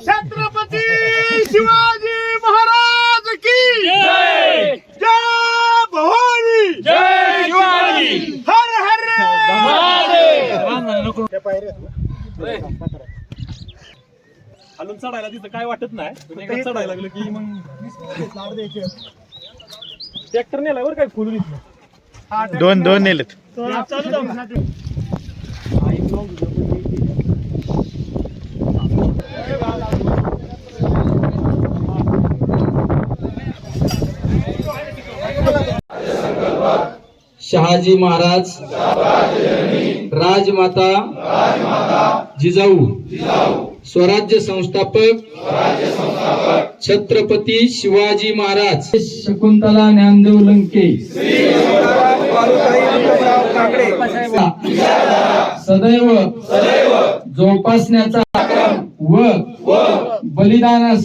छत्रपती शिवाजी महाराज की जय! जय भवानी! जय शिवाजी! हर हर खालून चढायला तिथं काय वाटत नाही एकदा चढायला लागलं की मग ट्रॅक्टर नेला बरं काय फुलून इथलं दोन दोन नेलेत. चालू जाऊ शहाजी महाराज राजमाता जिजाऊ स्वराज्य संस्थापक छत्रपती शिवाजी महाराज. शकुंतला ज्ञानदेव लंके. सदैव जोपासण्याचा व बलिदानास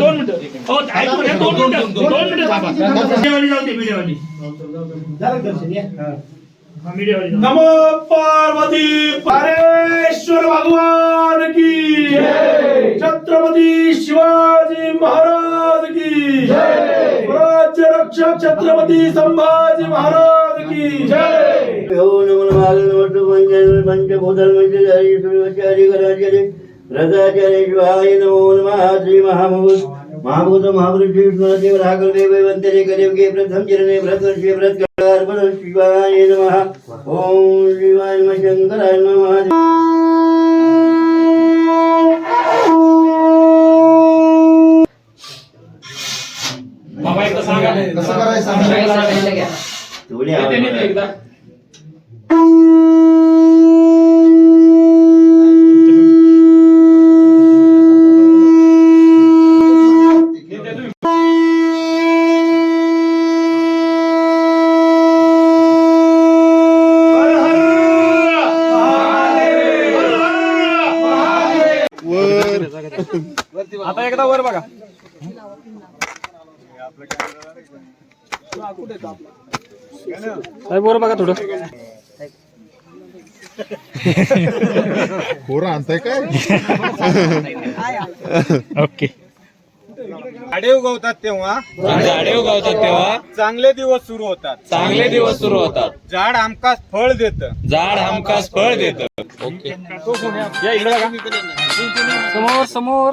दोन मिनिटं हो दोन मिनिटं दोन मिनिटं मीडियावाली जाऊ दे, मीडियावाली. हा, मीडियावाली जाऊ दे. नमो पार्वती परेश्वर भगवान की छत्रपती शिवाजी महाराज की राज्य रक्षक छत्रपती संभाजी महाराज की रथाचार्य नमो नमः श्री महाभूत महाभूत महापुरुष वंतरे कदेव के प्रथम चरणे व्रत वर्षे व्रत अर्पण शिवाय नमः। ओम शिवाय नमः शंकराय नमः थोडी नाही ते आवाज एकदा येते तुम्ही. हर हर महादेव. हर हर आता एकदा वर बघा. साहेब वर बघा थोडं. पोरं आणताय काय? ओके. झाडे उगवतात तेव्हा. झाडे उगवतात तेव्हा. चांगले दिवस सुरू होतात. चांगले दिवस सुरू होतात. झाड हमखास फळ देत. झाड हमखास फळ देत. ओके या इकडे बघा. समोर समोर.